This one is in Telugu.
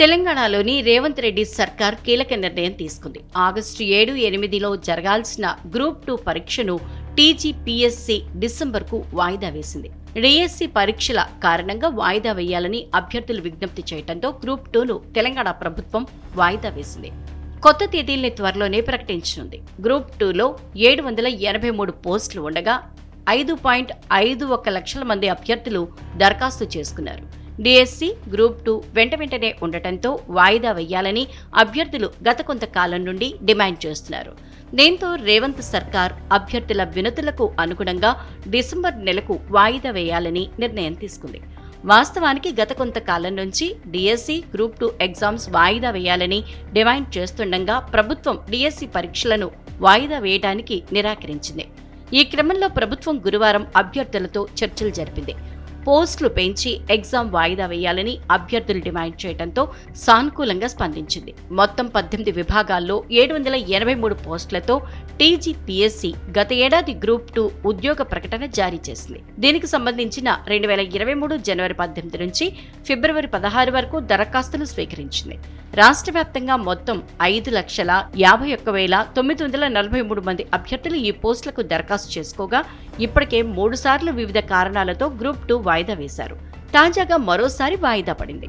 తెలంగాణలోని రేవంత్ రెడ్డి సర్కార్ కీలక నిర్ణయం తీసుకుంది. ఆగస్టు ఏడు ఎనిమిదిలో జరగాల్సిన గ్రూప్ టూ పరీక్షను టీజీపీఎస్సీ డిసెంబర్కు వాయిదా వేసింది. డిఎస్సి పరీక్షల కారణంగా వాయిదా వేయాలని అభ్యర్థులు విజ్ఞప్తి చేయడంతో గ్రూప్ టూను తెలంగాణ ప్రభుత్వం వాయిదా వేసింది. కొత్త తేదీల్ని త్వరలోనే ప్రకటించనుంది. గ్రూప్ టూలో ఏడు వందల ఎనభై మూడు పోస్టులు ఉండగా ఐదు పాయింట్ ఐదు ఒక లక్షల మంది అభ్యర్థులు దరఖాస్తు చేసుకున్నారు. డిఎస్సి గ్రూప్ టూ వెంట వెంటనే ఉండటంతో వాయిదా వేయాలని అభ్యర్థులు గత కొంతకాలం నుండి డిమాండ్ చేస్తున్నారు. దీంతో రేవంత్ సర్కార్ అభ్యర్థుల వినతులకు అనుగుణంగా డిసెంబర్ నెలకు వాయిదా వేయాలని నిర్ణయం తీసుకుంది. వాస్తవానికి గత కొంతకాలం నుంచి డిఎస్సి గ్రూప్ టూ ఎగ్జామ్స్ వాయిదా వేయాలని డిమాండ్ చేస్తుండగా ప్రభుత్వం డిఎస్సి పరీక్షలను వాయిదా వేయడానికి నిరాకరించింది. ఈ క్రమంలో ప్రభుత్వం గురువారం అభ్యర్థులతో చర్చలు జరిపింది. పోస్టులు పెంచి ఎగ్జామ్ వాయిదా వేయాలని అభ్యర్థులు డిమాండ్ చేయడంతో సానుకూలంగా స్పందించింది. మొత్తం పద్దెనిమిది విభాగాల్లో ఏడు వందల ఎనభై మూడు పోస్టులతో టీజీపీఎస్సీ గత ఏడాది గ్రూప్ టూ ఉద్యోగ ప్రకటన జారీ చేసింది. దీనికి సంబంధించిన రెండు వేల ఇరవై మూడు జనవరి పద్దెనిమిది నుంచి ఫిబ్రవరి పదహారు వరకు దరఖాస్తులు స్వీకరించింది. రాష్ట్ర వ్యాప్తంగా మొత్తం ఐదు లక్షల యాభై ఒక్క వేల తొమ్మిది వందల నలభై మూడు మంది అభ్యర్థులు ఈ పోస్టులకు దరఖాస్తు చేసుకోగా ఇప్పటికే మూడు సార్లు వివిధ కారణాలతో గ్రూప్ టూ వాయిదా వేశారు. తాజాగా మరోసారి వాయిదా పడింది.